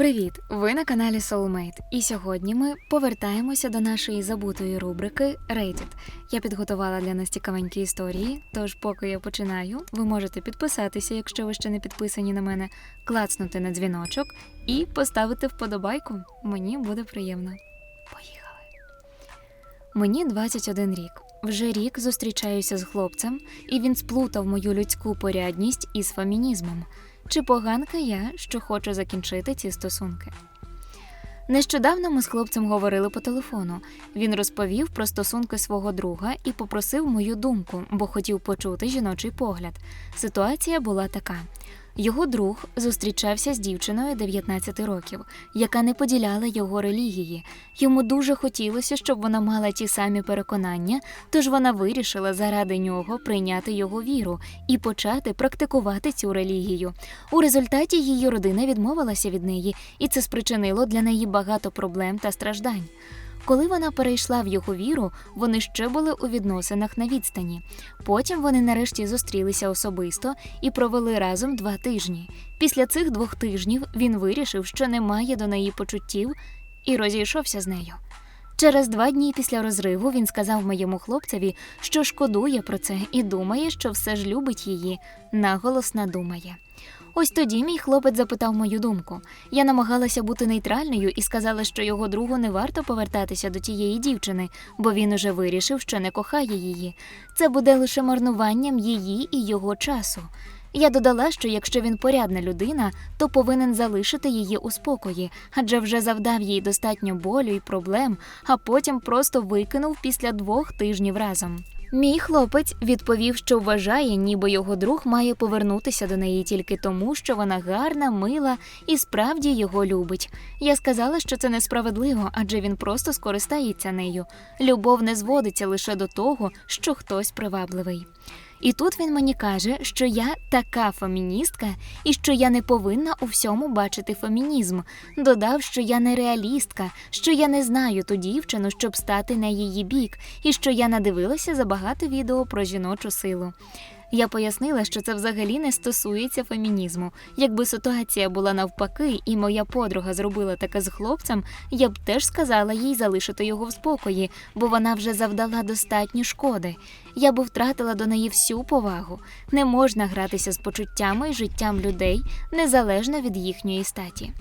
Привіт! Ви на каналі Soulmate. І сьогодні ми повертаємося до нашої забутої рубрики Rated. Я підготувала для нас цікавенькі історії. Тож, поки я починаю, ви можете підписатися, якщо ви ще не підписані на мене, клацнути на дзвіночок і поставити вподобайку. Мені буде приємно. Поїхали. Мені 21 рік. Вже рік зустрічаюся з хлопцем, і він сплутав мою людську порядність із фемінізмом. Чи поганка я, що хочу закінчити ці стосунки? Нещодавно ми з хлопцем говорили по телефону. Він розповів про стосунки свого друга і попросив мою думку, бо хотів почути жіночий погляд. Ситуація була така: його друг зустрічався з дівчиною 19 років, яка не поділяла його релігії. Йому дуже хотілося, щоб вона мала ті самі переконання, тож вона вирішила заради нього прийняти його віру і почати практикувати цю релігію. У результаті її родина відмовилася від неї, і це спричинило для неї багато проблем та страждань. Коли вона перейшла в його віру, вони ще були у відносинах на відстані. Потім вони нарешті зустрілися особисто і провели разом два тижні. Після цих двох тижнів він вирішив, що немає до неї почуттів, і розійшовся з нею. Через два дні після розриву він сказав моєму хлопцеві, що шкодує про це і думає, що все ж любить її, наголос надумає. Ось тоді мій хлопець запитав мою думку. Я намагалася бути нейтральною і сказала, що його другу не варто повертатися до тієї дівчини, бо він уже вирішив, що не кохає її. Це буде лише марнуванням її і його часу. Я додала, що якщо він порядна людина, то повинен залишити її у спокої, адже вже завдав їй достатньо болю і проблем, а потім просто викинув після двох тижнів разом. Мій хлопець відповів, що вважає, ніби його друг має повернутися до неї тільки тому, що вона гарна, мила і справді його любить. Я сказала, що це несправедливо, адже він просто скористається нею. Любов не зводиться лише до того, що хтось привабливий. І тут він мені каже, що я така феміністка і що я не повинна у всьому бачити фемінізм. Додав, що я не реалістка, що я не знаю ту дівчину, щоб стати на її бік, і що я надивилася забагато відео про жіночу силу. Я пояснила, що це взагалі не стосується фемінізму. Якби ситуація була навпаки, і моя подруга зробила таке з хлопцем, я б теж сказала їй залишити його в спокої, бо вона вже завдала достатньо шкоди. Я б втратила до неї всю повагу. Не можна гратися з почуттями і життям людей незалежно від їхньої статі.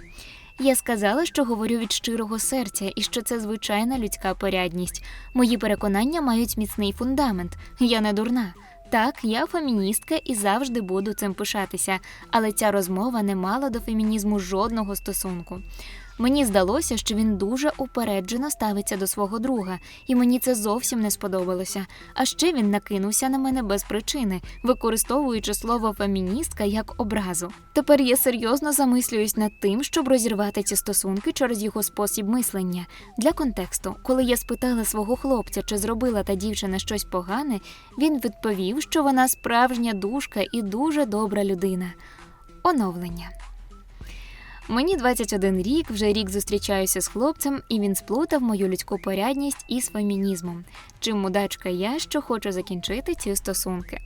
Я сказала, що говорю від щирого серця і що це звичайна людська порядність. Мої переконання мають міцний фундамент. Я не дурна. Так, я феміністка і завжди буду цим пишатися, але ця розмова не мала до фемінізму жодного стосунку. Мені здалося, що він дуже упереджено ставиться до свого друга, і мені це зовсім не сподобалося. А ще він накинувся на мене без причини, використовуючи слово феміністка як образу. Тепер я серйозно замислююсь над тим, щоб розірвати ці стосунки через його спосіб мислення. Для контексту, коли я спитала свого хлопця, чи зробила та дівчина щось погане, він відповів, що вона справжня душка і дуже добра людина. Оновлення. Мені 21 рік, вже рік зустрічаюся з хлопцем, і він сплутав мою людську порядність із фемінізмом. Чим мудачка я, що хочу закінчити ці стосунки.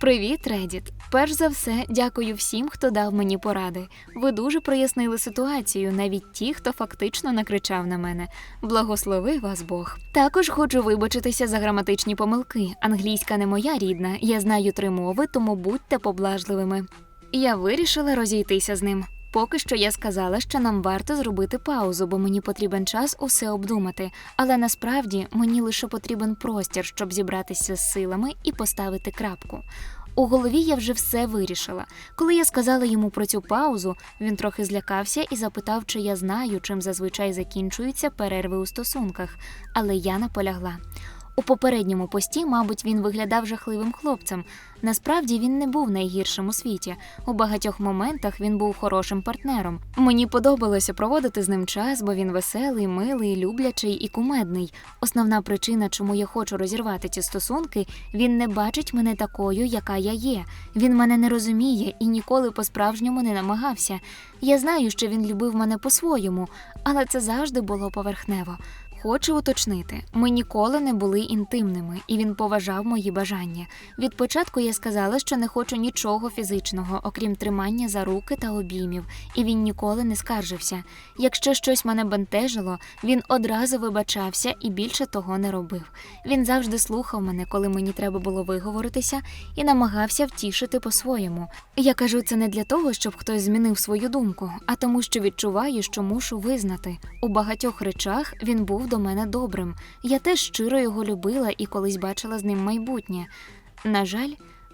Привіт, Редіт! Перш за все, дякую всім, хто дав мені поради. Ви дуже прояснили ситуацію, навіть ті, хто фактично накричав на мене. Благослови вас Бог. Також хочу вибачитися за граматичні помилки. Англійська не моя рідна, я знаю три мови, тому будьте поблажливими. Я вирішила розійтися з ним. Поки що я сказала, що нам варто зробити паузу, бо мені потрібен час усе обдумати. Але насправді мені лише потрібен простір, щоб зібратися з силами і поставити крапку. У голові я вже все вирішила. Коли я сказала йому про цю паузу, він трохи злякався і запитав, чи я знаю, чим зазвичай закінчуються перерви у стосунках, але я наполягла. У попередньому пості, мабуть, він виглядав жахливим хлопцем. Насправді він не був найгіршим у світі. У багатьох моментах він був хорошим партнером. Мені подобалося проводити з ним час, бо він веселий, милий, люблячий і кумедний. Основна причина, чому я хочу розірвати ці стосунки, він не бачить мене такою, яка я є. Він мене не розуміє і ніколи по-справжньому не намагався. Я знаю, що він любив мене по-своєму, але це завжди було поверхнево. Хочу уточнити, ми ніколи не були інтимними, і він поважав мої бажання. Від початку я сказала, що не хочу нічого фізичного, окрім тримання за руки та обіймів, і він ніколи не скаржився. Якщо щось мене бентежило, він одразу вибачався і більше того не робив. Він завжди слухав мене, коли мені треба було виговоритися, і намагався втішити по-своєму. Я кажу це не для того, щоб хтось змінив свою думку, а тому, що відчуваю, що мушу визнати. У багатьох речах він був до мене добрим. Я теж щиро його любила і колись бачила з ним майбутнє. На жаль,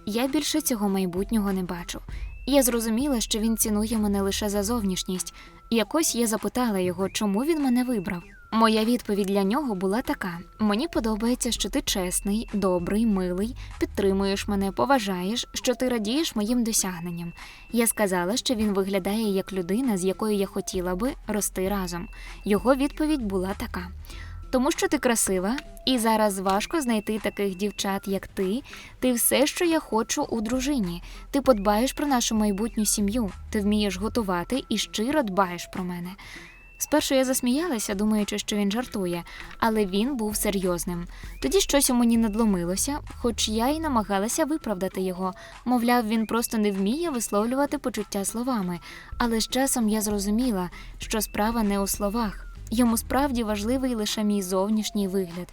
я більше цього майбутнього не бачу. Я зрозуміла, що він цінує мене лише за зовнішність. Якось я запитала його, чому він мене вибрав. Моя відповідь для нього була така: мені подобається, що ти чесний, добрий, милий, підтримуєш мене, поважаєш, що ти радієш моїм досягненням. Я сказала, що він виглядає як людина, з якою я хотіла би рости разом. Його відповідь була така: тому що ти красива, і зараз важко знайти таких дівчат, як ти. Ти все, що я хочу у дружині. Ти подбаєш про нашу майбутню сім'ю, ти вмієш готувати і щиро дбаєш про мене. Спершу я засміялася, думаючи, що він жартує, але він був серйозним. Тоді щось у мені надломилося, хоч я й намагалася виправдати його. Мовляв, він просто не вміє висловлювати почуття словами. Але з часом я зрозуміла, що справа не у словах. Йому справді важливий лише мій зовнішній вигляд.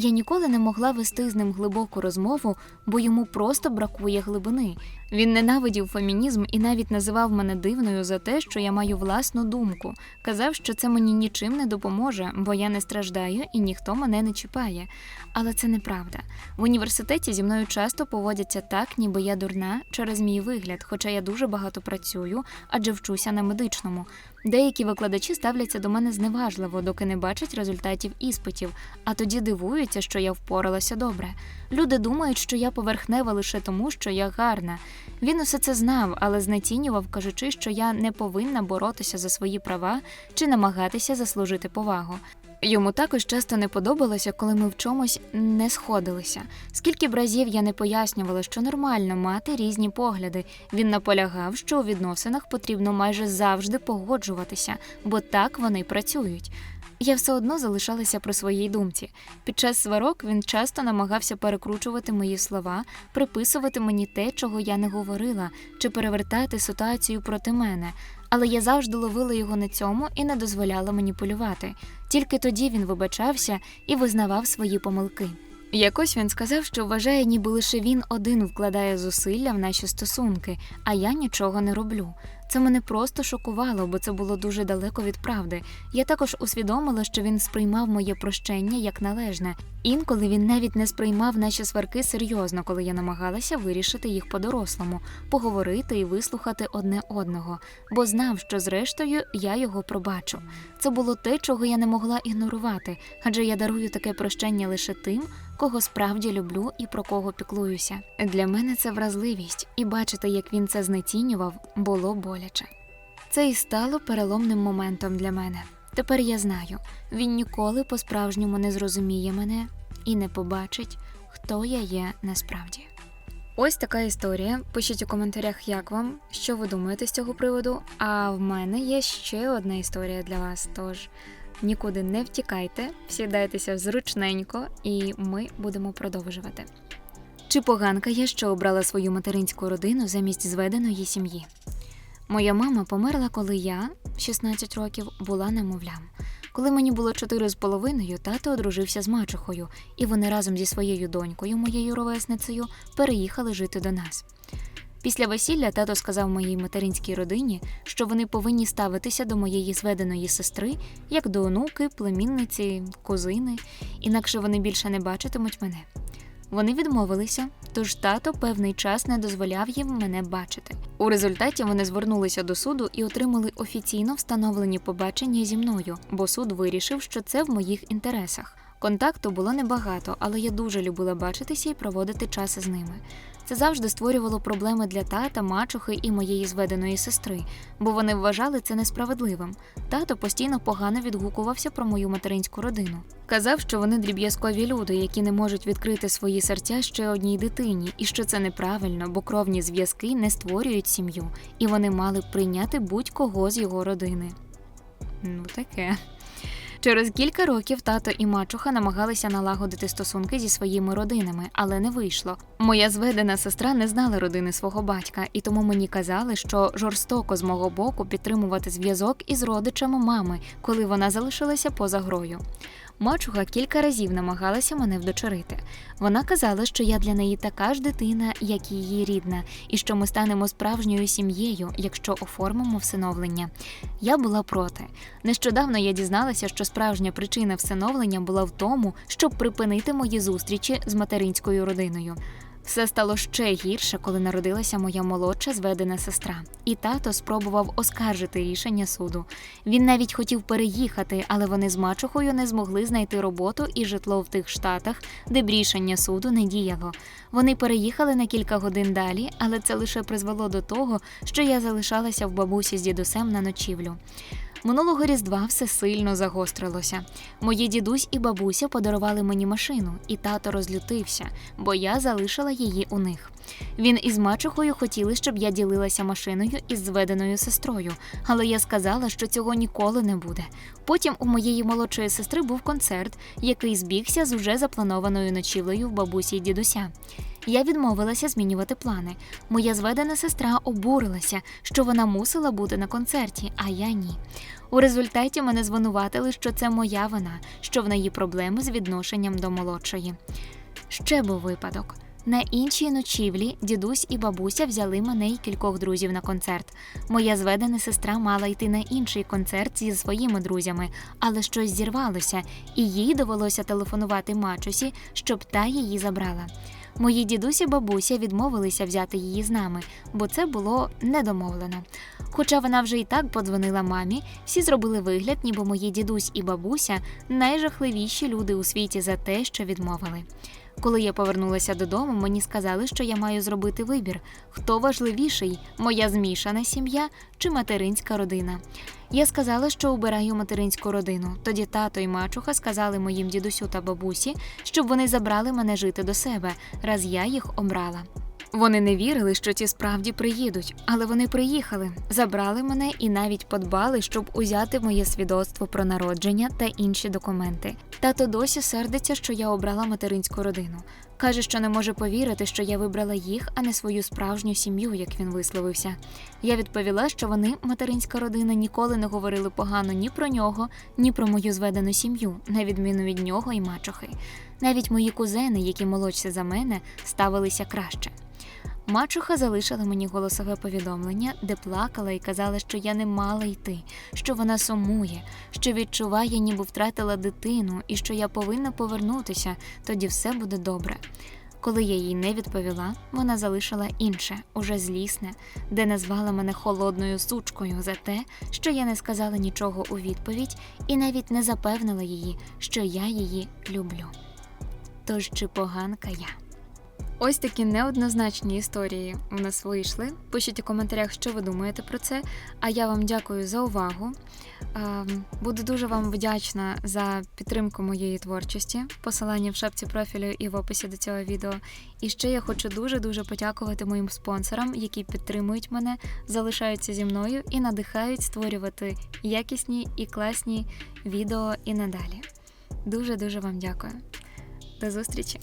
Я ніколи не могла вести з ним глибоку розмову, бо йому просто бракує глибини. Він ненавидів фемінізм і навіть називав мене дивною за те, що я маю власну думку. Казав, що це мені нічим не допоможе, бо я не страждаю і ніхто мене не чіпає. Але це неправда. В університеті зі мною часто поводяться так, ніби я дурна через мій вигляд, хоча я дуже багато працюю, адже вчуся на медичному. Деякі викладачі ставляться до мене зневажливо, доки не бачать результатів іспитів, а тоді дивуються, що я впоралася добре. Люди думають, що я поверхнева лише тому, що я гарна. Він усе це знав, але знецінював, кажучи, що я не повинна боротися за свої права чи намагатися заслужити повагу. Йому також часто не подобалося, коли ми в чомусь не сходилися. Скільки б разів я не пояснювала, що нормально мати різні погляди. Він наполягав, що у відносинах потрібно майже завжди погоджуватися, бо так вони працюють. Я все одно залишалася при своїй думці. Під час сварок він часто намагався перекручувати мої слова, приписувати мені те, чого я не говорила, чи перевертати ситуацію проти мене. Але я завжди ловила його на цьому і не дозволяла маніпулювати. Тільки тоді він вибачався і визнавав свої помилки. Якось він сказав, що вважає, ніби лише він один вкладає зусилля в наші стосунки, а я нічого не роблю. Це мене просто шокувало, бо це було дуже далеко від правди. Я також усвідомила, що він сприймав моє прощення як належне. Інколи він навіть не сприймав наші сварки серйозно, коли я намагалася вирішити їх по-дорослому, поговорити і вислухати одне одного, бо знав, що зрештою я його пробачу. Це було те, чого я не могла ігнорувати, адже я дарую таке прощення лише тим, кого справді люблю і про кого піклуюся. Для мене це вразливість, і бачити, як він це знецінював, було боляче. Це і стало переломним моментом для мене. Тепер я знаю, він ніколи по-справжньому не зрозуміє мене і не побачить, хто я є насправді. Ось така історія. Пишіть у коментарях, як вам, що ви думаєте з цього приводу. А в мене є ще одна історія для вас. Тож нікуди не втікайте, сідайтеся зручненько, і ми будемо продовжувати. Чи поганка я, що обрала свою материнську родину замість зведеної сім'ї? Моя мама померла, коли я, 16 років, була немовлям. Коли мені було чотири з половиною, тато одружився з мачухою, і вони разом зі своєю донькою, моєю ровесницею, переїхали жити до нас. Після весілля тато сказав моїй материнській родині, що вони повинні ставитися до моєї зведеної сестри як до онуки, племінниці, кузини, інакше вони більше не бачитимуть мене. Вони відмовилися, тож тато певний час не дозволяв їм мене бачити. У результаті вони звернулися до суду і отримали офіційно встановлені побачення зі мною, бо суд вирішив, що це в моїх інтересах. Контакту було небагато, але я дуже любила бачитися і проводити час із ними. Це завжди створювало проблеми для тата, мачухи і моєї зведеної сестри, бо вони вважали це несправедливим. Тато постійно погано відгукувався про мою материнську родину. Казав, що вони дріб'язкові люди, які не можуть відкрити свої серця ще одній дитині, і що це неправильно, бо кровні зв'язки не створюють сім'ю, і вони мали б прийняти будь-кого з його родини. Ну таке. Через кілька років тато і мачуха намагалися налагодити стосунки зі своїми родинами, але не вийшло. Моя зведена сестра не знала родини свого батька, і тому мені казали, що жорстоко з мого боку підтримувати зв'язок із родичами мами, коли вона залишилася поза грою. Мачуха кілька разів намагалася мене вдочерити. Вона казала, що я для неї така ж дитина, як і її рідна, і що ми станемо справжньою сім'єю, якщо оформимо всиновлення. Я була проти. Нещодавно я дізналася, що справжня причина всиновлення була в тому, щоб припинити мої зустрічі з материнською родиною. Все стало ще гірше, коли народилася моя молодша зведена сестра, і тато спробував оскаржити рішення суду. Він навіть хотів переїхати, але вони з мачухою не змогли знайти роботу і житло в тих штатах, де б рішення суду не діяло. Вони переїхали на кілька годин далі, але це лише призвело до того, що я залишалася в бабусі з дідусем на ночівлю. Минулого різдва все сильно загострилося. Мої дідусь і бабуся подарували мені машину, і тато розлютився, бо я залишила її у них. Він із мачухою хотіли, щоб я ділилася машиною із зведеною сестрою, але я сказала, що цього ніколи не буде. Потім у моєї молодшої сестри був концерт, який збігся з уже запланованою ночівлею в бабусі й дідуся. Я відмовилася змінювати плани. Моя зведена сестра обурилася, що вона мусила бути на концерті, а я ні. У результаті мене звинуватили, що це моя вина, що в неї проблеми з відношенням до молодшої. Ще був випадок. На іншій ночівлі дідусь і бабуся взяли мене й кількох друзів на концерт. Моя зведена сестра мала йти на інший концерт зі своїми друзями, але щось зірвалося, і їй довелося телефонувати мачусі, щоб та її забрала. Мої дідусь і бабуся відмовилися взяти її з нами, бо це було недомовлено. Хоча вона вже і так подзвонила мамі, всі зробили вигляд, ніби мої дідусь і бабуся найжахливіші люди у світі за те, що відмовили. Коли я повернулася додому, мені сказали, що я маю зробити вибір, хто важливіший моя змішана сім'я чи материнська родина. Я сказала, що обираю материнську родину. Тоді тато і мачуха сказали моїм дідусю та бабусі, щоб вони забрали мене жити до себе, раз я їх обрала. Вони не вірили, що ті справді приїдуть, але вони приїхали, забрали мене і навіть подбали, щоб узяти моє свідоцтво про народження та інші документи. Тато досі сердиться, що я обрала материнську родину. Каже, що не може повірити, що я вибрала їх, а не свою справжню сім'ю, як він висловився. Я відповіла, що вони, материнська родина, ніколи не говорили погано ні про нього, ні про мою зведену сім'ю, на відміну від нього і мачухи. Навіть мої кузени, які молодші за мене, ставилися краще. Мачуха залишила мені голосове повідомлення, де плакала і казала, що я не мала йти, що вона сумує, що відчуває, ніби втратила дитину, і що я повинна повернутися, тоді все буде добре. Коли я їй не відповіла, вона залишила інше, уже злісне, де назвала мене холодною сучкою за те, що я не сказала нічого у відповідь і навіть не запевнила її, що я її люблю. Тож чи поганка я? Ось такі неоднозначні історії у нас вийшли. Пишіть у коментарях, що ви думаєте про це. А я вам дякую за увагу. Буду дуже вам вдячна за підтримку моєї творчості. Посилання в шапці профілю і в описі до цього відео. І ще я хочу дуже-дуже подякувати моїм спонсорам, які підтримують мене, залишаються зі мною і надихають створювати якісні і класні відео і надалі. Дуже дуже вам дякую. До зустрічі!